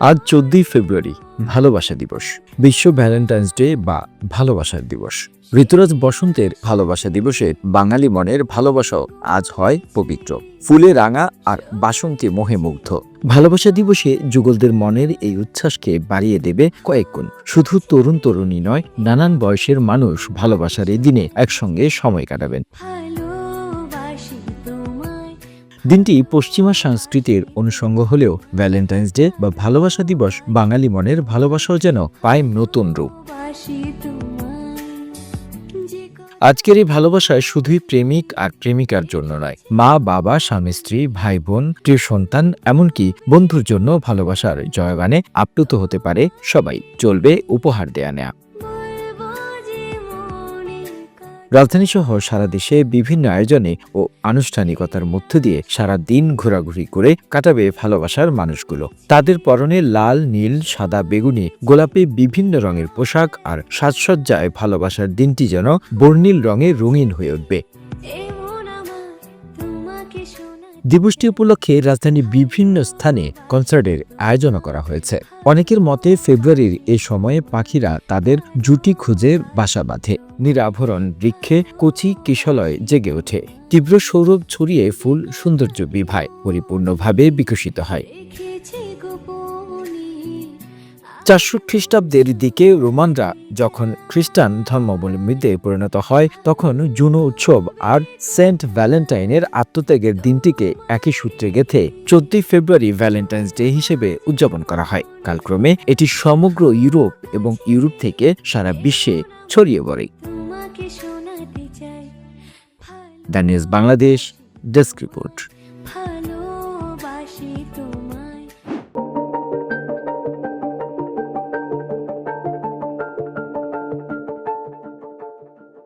আজ চোদ্দই ফেব্রুয়ারি ভালোবাসা দিবস। বিশ্ব ভ্যালেন্টাইন্স ডে বা ভালোবাসার দিবস। ঋতুরাজ বসন্তের ভালোবাসা দিবসে বাঙালি মনের ভালোবাসাও আজ হয় পবিত্র। ফুলে রাঙা আর বাসন্তী মোহে মুগ্ধ। ভালোবাসা দিবসে যুগলদের মনের এই উচ্ছ্বাসকে বাড়িয়ে দেবে কয়েক গুণ। শুধু তরুণ তরুণী নয় নানান বয়সের মানুষ ভালোবাসার এই দিনে একসঙ্গে সময় কাটাবেন। দিনটি পশ্চিমা সংস্কৃতির অনুষঙ্গ হলেও ভ্যালেন্টাইন্স ডে বা ভালোবাসা দিবস বাঙালি মনের ভালোবাসাও যেন পায় নতুন রূপ। আজকের এই ভালোবাসায় শুধুই প্রেমিক আর প্রেমিকার জন্য নয়, মা, বাবা, স্বামী, স্ত্রী, ভাই, বোন, প্রিয় সন্তান, এমনকি বন্ধুর জন্য ভালোবাসার জয়গানে আপ্লুত হতে পারে সবাই। চলবে উপহার দেয়া নেয়া। কথা। রাজধানী সহ সারা দেশে বিভিন্ন আয়োজনে ও আনুষ্ঠানিকতার মধ্য দিয়ে সারা দিন ঘোরাঘুরি করে কাটাবে ভালোবাসার মানুষগুলো তাদের পরনে লাল, নীল, সাদা বেগুনি, গোলাপি বিভিন্ন রঙের পোশাক আর সাজসজ্জায় ভালোবাসার দিনটি যেন বর্ণিল রঙে রঙিন হয়ে উঠবে দিবসটি উপলক্ষে রাজধানীর বিভিন্ন স্থানে কনসার্টের আয়োজন করা হয়েছে। অনেকের মতে ফেব্রুয়ারির এ সময়ে পাখিরা তাদের জুটি খুঁজে বাসা বাঁধে। নিরাভরণ বৃক্ষে কচি কিশলয় জেগে ওঠে। তীব্র সৌরভ ছড়িয়ে ফুল সৌন্দর্য বিভায়, পরিপূর্ণভাবে বিকশিত হয়। চারশো খ্রিস্টাব্দের দিকে রোমানরা যখন খ্রিস্টান ধর্মাবলম্বীতে পরিণত হয় তখন জুনো উৎসব আর সেন্ট ভ্যালেন্টাইনের আত্মত্যাগের দিনটিকে একই সূত্রে গেথে চোদ্দই ফেব্রুয়ারি ভ্যালেন্টাইন্স ডে হিসেবে উদযাপন করা হয়। কালক্রমে এটি সমগ্র ইউরোপ এবং ইউরোপ থেকে সারা বিশ্বে ছড়িয়ে পড়ে। The news Bangladesh desk report.